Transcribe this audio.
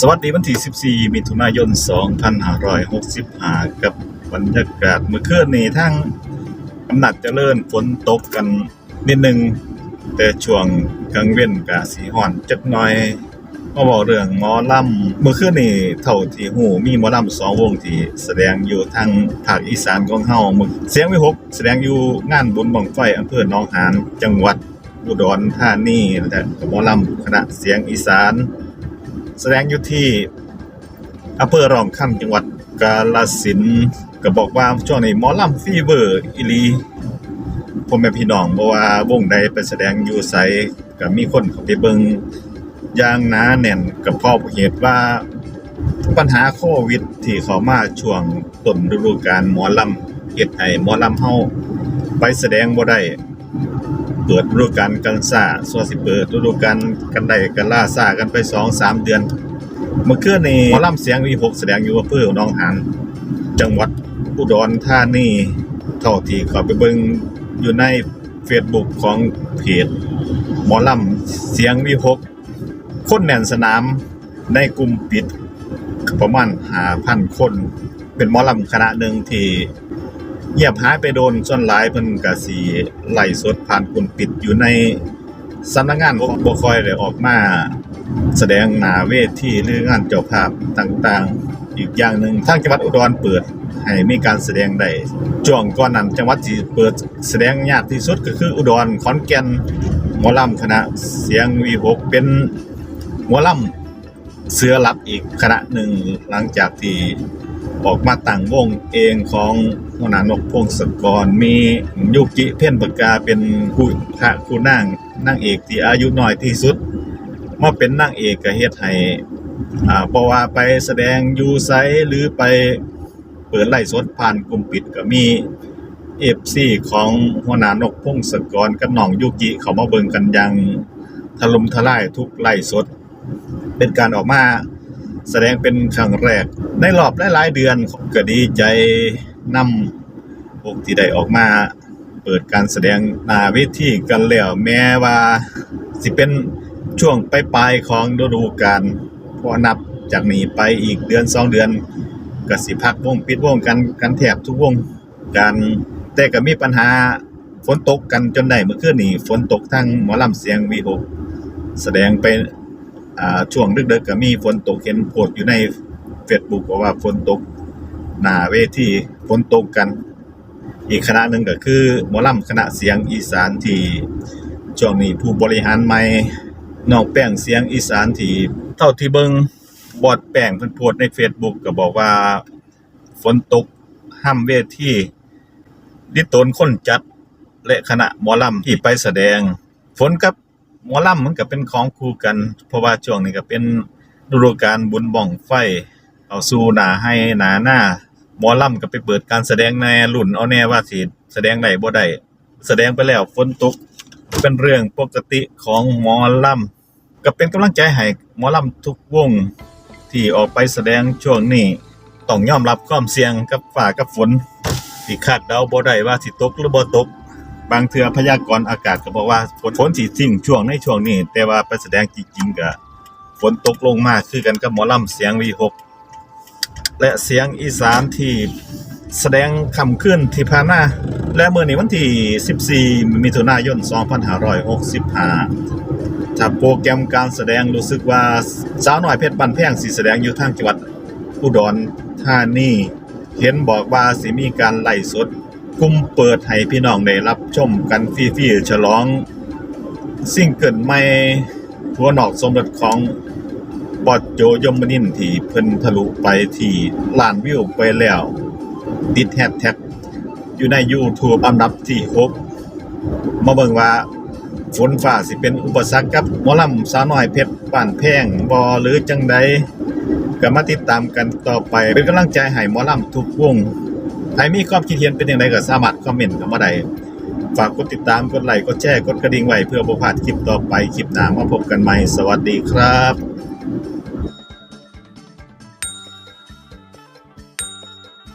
สวัสดีวันที่ 14 มิถุนายน 2565 กับบรรยากาศเมื่อคืนนี้ทั้งอำนาจเจริญฝนตกกันนิดนึง แต่ช่วงกลางเว้นกะสีห่อนจักหน่อยมาบอกเรื่องหมอลำเมื่อคืนนี้เท่าที่หูมีหมอลำสองวงที่แสดงอยู่ทางภาคอีสานของเฮาเสียงวิหกแสดงอยู่งานบุญบังไฟอำเภอหนองหานจังหวัดอุดรธานีและหมอลำคณะเสียงอีสาน แสดงอยู่ที่อำเภอรองค่ำจังหวัดกาฬสินก็บอกว่าช่วงนี้หมอลำฟีเวอร์อีหลีพ่อแม่พี่น้องบ่ว่าวงใดไปแสดงอยู่ไสก็มีคนเขาไปเบิงย่างหนาแน่นก็เพราะเหตุว่าปัญหาโควิดที่เขามาช่วงต้นฤดูกาลหมอลำเฮ็ดให้หมอลำเฮาไปแสดงบ่ได้ เปิดฤดูกาลกันซ่าส่วนสิเปิดฤดูกาลกันได้กันล่าซ่ากันไป2-3เดือนเมื่อคืนนี้หมอลำเสียงวี6แสดงอยู่อำเภอหนองหานจังหวัดอุดรธานีเท่าที่เขาไปเบิ่งอยู่ใน Facebook ของเพจหมอลำเสียงวี6คนแน่นสนามในกลุ่มปิดประมาณ5,000คน เป็นหมอลำคณะหนึ่งที่ เงียบหายไปโดนส่วนหลายเพิ่นก็สิไล่สดผ่านกลุ่มปิดอยู่ในสำนักงานบ่บ่ค่อยได้ออกมาแสดงหน้าเวทีหรืองานเจ้าภาพต่างๆ อีกอย่างหนึ่งทางจังหวัดอุดรเปิดให้มีการแสดงได้ช่วงก่อนนั้นจังหวัดที่เปิดแสดงยากที่สุดก็คืออุดรขอนแก่นหมอลำคณะเสียงวีหกเป็นหมอลำเสือหลับอีกคณะหนึ่งหลังจากที่ออกมาตั้งวงเองของ หัวหน้านกพงศกรมียุกิเพ่นปากกาเป็นคู่พระคู่นางนางเอกที่อายุน้อยที่สุดมาเป็นนางเอกก็เฮ็ดให้อ่าเพราะว่าไปแสดงยูไสหรือไปเปิดไล่สดผ่านกลุ่มปิดก็มี FC ของหัวหน้านกพงศกรกับน้องยุกิเขามาเบิ่งกันย่างถล่มทลายทุกไล่สด เป็นการออกมาแสดงเป็นครั้งแรกในรอบหลายๆเดือนก็ดีใจ นำพวกที่ได้ออกมา เปิดการแสดงหน้าเวทีกันแล้วแม้ว่า สิเป็นช่วงปลายๆของฤดูกาลเพอนับจากนี้ไปอีกเดือนสองเดือนก็สิพักวงปิดวงกันกันแทบทุกวงกันแต่ก็มีปัญหาฝนตกกันจนได้เมื่อคืนนี้ฝนตกทั้งหมอลำเสียงวีหกแสดงไปช่วงดึกๆก็มีฝนตกเห็นโพสต์อยู่ใน Facebook บอกว่าฝนตก หน้าเวทีฝนตกกัน อีกคณะหนึ่งก็คือหมอลำคณะเสียงอีสานที่ช่วงนี้ผู้บริหารใหม่น้องแป้งเสียงอีสานที่เท่าที่เบิงบอดแป้งเพิ่นโพสใน Facebook ก็บอกว่า ฝนตกห้ามเวทีดิตนคนจัดและคณะหมอลำที่ไปแสดง ฝนกับหมอลำมันก็เป็นของคู่กัน เพราะว่าช่วงนี้ก็เป็นฤดูกาลบุญบ้องไฟ เอาสู่หนาให้หนาหน้า หมอลำก็ไปเปิดการแสดงในรุ่นเอาแน่ว่าสิแสดงได้บ่ได้แสดงไปแล้วฝนตกเป็นเรื่องปกติของหมอลำก็เป็นกำลังใจให้หมอลำทุกวง ที่ออกไปแสดงช่วงนี้ต้องยอมรับความเสี่ยงกับฟ้ากับฝนที่คาดเดาบ่ได้ว่าสิตกหรือบ่ตก บางเทือพยากรณ์อากาศก็บอกว่าฝนฝนสิทิ้งช่วงในช่วงนี้ แต่ว่าไปแสดงจริงๆก็ฝนตกลงมาคือกันกับหมอลำเสียง V6 และเสียงอีสานที่แสดงคำขึ้นที่ผ่านมาและเมื่อนี้วันที่ 14 มิถุนายน 2565ถ้าโปรแกรมการแสดงรู้สึกว่าสาวน้อยเพชรบันแพงสิแสดงอยู่ทางจังหวัดอุดรธานีเห็นบอกว่าสิมีการไล่สดกุมเปิดให้พี่น้องได้รับชมกันฟรีๆฉลองซิ่งเกิลใหม่หัวนอกสมรสของ บอดโจยมนินที่เพิ่นทะลุไปที่ล้านวิวไปแล้ว ติดแฮชแท็กอยู่ใน YouTube อันดับที่6มาเบิ่งว่าฝนฟ้าสิเป็นอุปสรรคกับหมอลำสาวน้อยเพชรบ้านแพงบ่หรือจังใดก็มาติดตามกันต่อไป เป็นกำลังใจให้หมอลำทุกวงใครมีความคิดเห็นเป็นอย่างไรก็สามารถคอมเมนต์เข้ามาได้ฝากกดติดตาม กดไลค์ กดแชร์ กดกระดิ่งไว้เพื่อบ่พลาดคลิปต่อไป คลิปหน้ามาพบกันใหม่ สวัสดีครับ